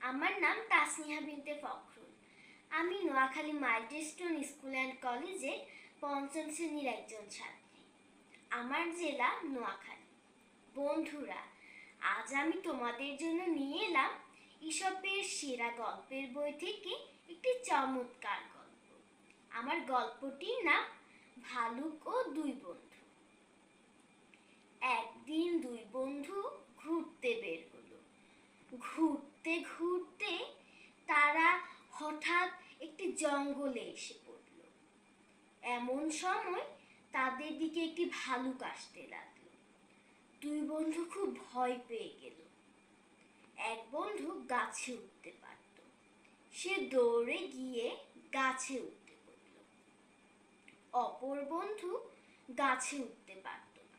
আমার নাম তাসনিহা বিনতে ফখরুল। আমি নোয়াখালী মাল্টিস্টোন স্কুল অ্যান্ড কলেজে পঞ্চম শ্রেণির একজন ছাত্রী। আমার জেলা নোয়াখালী। বন্ধুরা, আজ আমি তোমাদের জন্য নিয়ে এলাম ইসপের সেরা গল্পের বই থেকে একটি চমৎকার গল্প। আমার গল্পটির নাম ভালুক ও দুই বন্ধু। একদিন দুই বন্ধু ঘুরতে ঘুরতে তারা হঠাৎ একটি জঙ্গলে এসে পড়ল। এমন সময় তাদের দিকে একটি ভালুক আসতে লাগল। দুই বন্ধু খুব ভয় পেয়ে গেল। এক বন্ধু গাছে উঠতে পারত। সে দৌড়ে গিয়ে গাছে উঠতে পড়ল। অপর বন্ধু গাছে উঠতে পারত না।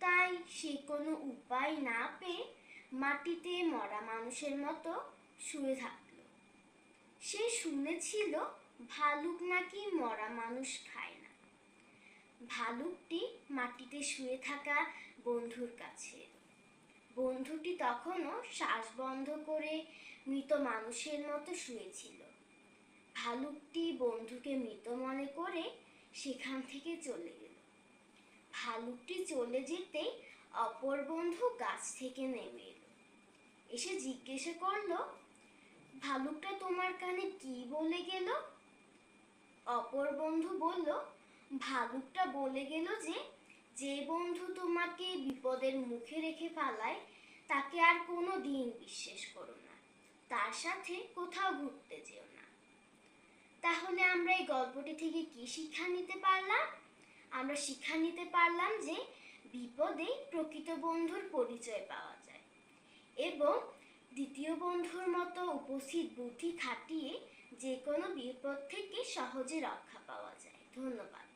তাই সে কোনো উপায় না পেয়ে মাটিতে মরা মানুষের মতো শুয়ে থাকল। সে শুনেছিল, ভালুক নাকি মরা মানুষ খায় না? ভালুকটি মাটিতে শুয়ে থাকা বন্ধুর কাছে। বন্ধুটি তখনও শ্বাস বন্ধ করে মৃত মানুষের মতো শুয়েছিল। ভালুকটি বন্ধুকে মৃত মনে করে সেখান থেকে চলে গেল। ভালুকটি চলে যেতেই অপর বন্ধু গাছ থেকে নেমে এলো। এসে জিজ্ঞেস করল, ভালুকটা তোমার কানে কি বলে গেল? অপর বন্ধু বলল, ভালুকটা বলে গেল যে যে বন্ধু তোমাকে বিপদের মুখে রেখে পালায়, তাকে আর কোনো দিন বিশ্বাস করো না। তার সাথে কোথাও ঘুরতে যেও না। তাহলে আমরা এই গল্পটি থেকে কি শিক্ষা নিতে পারলাম? আমরা শিক্ষা নিতে পারলাম যে, বিপদে প্রকৃত বন্ধুর পরিচয় পাওয়া যায়। এবং দ্বিতীয় বন্ধুর মতো উপস্থিত বুদ্ধি খাটিয়ে যে কোনো বিপদ থেকে সহজে রক্ষা পাওয়া যায়। ধন্যবাদ।